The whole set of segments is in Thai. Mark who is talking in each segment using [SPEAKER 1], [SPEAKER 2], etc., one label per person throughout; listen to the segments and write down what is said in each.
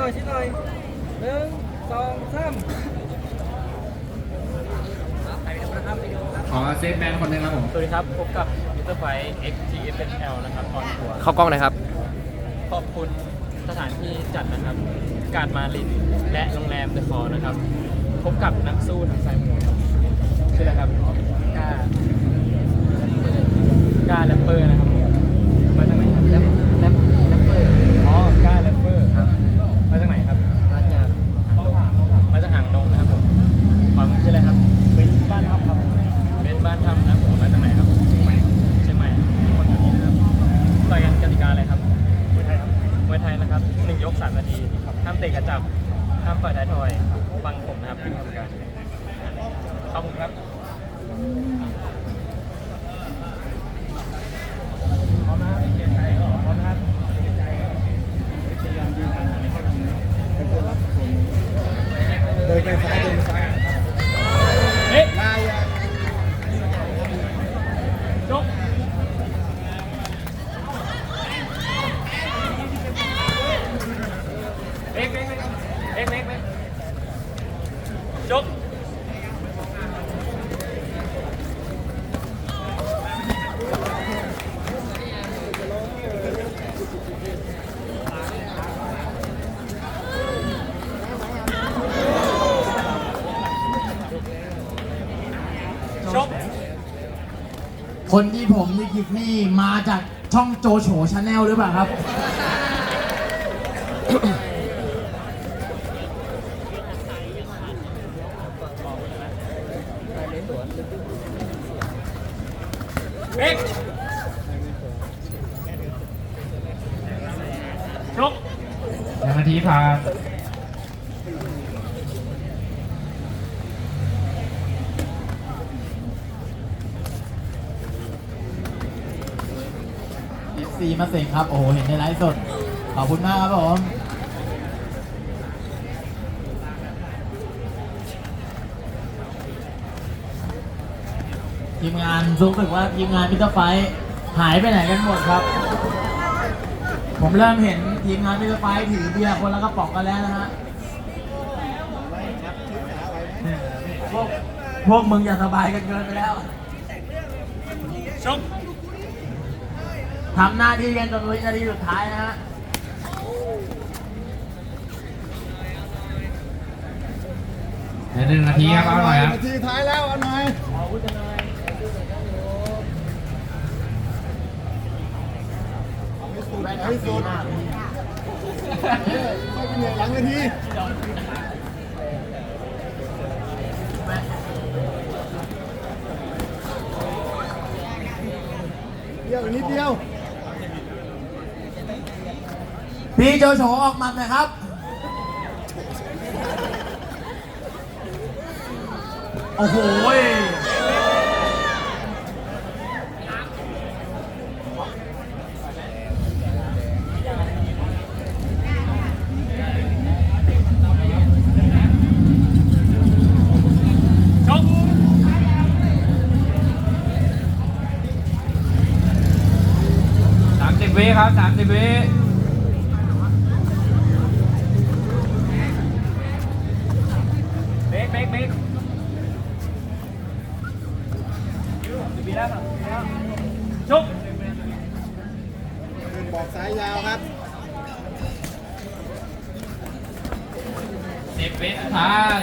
[SPEAKER 1] หน่อยชิดหน่อยหนึ่งสองสาม
[SPEAKER 2] ขอเซฟแมนคนหนึงครับผม
[SPEAKER 3] สวัสดีครับ พบกับมิสเตอร์ไฟ XTFL นะครับออนทัวร์
[SPEAKER 1] เข้ากล้องนะครับ
[SPEAKER 3] ขอบคุณสถานที่จัดนะครับ การมาลินและโรงแรมเดอะคอร์นะครับ พบกับนักสู้ทางสายมวยครับชื่ออะไรครับกล้ากล้าแรปเปอร์นะครับ เตะกระจับห้ามต่อยท้ายทอยฟังผมนะครับเป็นกรรมการขอบคุณครับพร้อมนะครับเกียรติใจพร้อมนะครับพยายามยืนห่างๆให้าทำนะเป็นตัวรับส่วนเดินไปซ้ายเดินซ้ายเอ๊ะลายจบเอ็กเอ็กเอ็กเอ็กเอ็กจบ จบ
[SPEAKER 4] คนที่ผมนี่กิฟนี่มาจากช่องโจโฉชาแนลหรือเปล่าครับ
[SPEAKER 3] เอ็กจบ
[SPEAKER 2] หนึ่งนาทีผ่าน
[SPEAKER 4] FC มาเสงครับ โอ้โห เห็นในไลฟ์สด ขอบคุณมากครับผมทีมงานรู้สึกว่าทีมงานมิเตอร์ไฟหายไปไหนกันหมดครับ ผมเริ่มเห็นทีมงานมิเตอร์ไฟถือเบียร์คนละกระป๋องกันแล้วนะฮะพวกพวกมึงอย่าสบายกันเกินไปแล้ว
[SPEAKER 3] จบ
[SPEAKER 4] ทำหน้าที่กันจนวินาทีสุดท้ายนะฮะ
[SPEAKER 2] เดี๋ยวหนึ่งนาทีครับเอาหน่อยครับ
[SPEAKER 5] นาทีท้ายแล้วเอาหน่อยเอาให้สุดเอาให้สุดเข้าไปเหนื่อยหลังเวทีเดียวอีกนิดเดียว
[SPEAKER 4] พี่โจโฉออกมาหน่อยครับ โอ้โหย
[SPEAKER 3] จบ
[SPEAKER 2] สามสิบวิครับสามสิบวิ
[SPEAKER 3] บีแล้วครับจบ
[SPEAKER 5] บอกสายยาวครับ
[SPEAKER 2] สิบวิสุดท้าย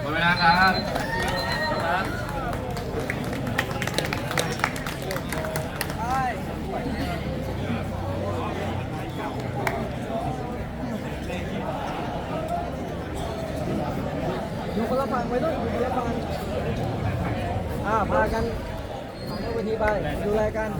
[SPEAKER 2] หมดเวลาครับ
[SPEAKER 1] อยู่คนละฝั่งไปด้วยอยู่คนละฝั่งอ่าพากันผ่านเข้าเวทีไปดูแลกัน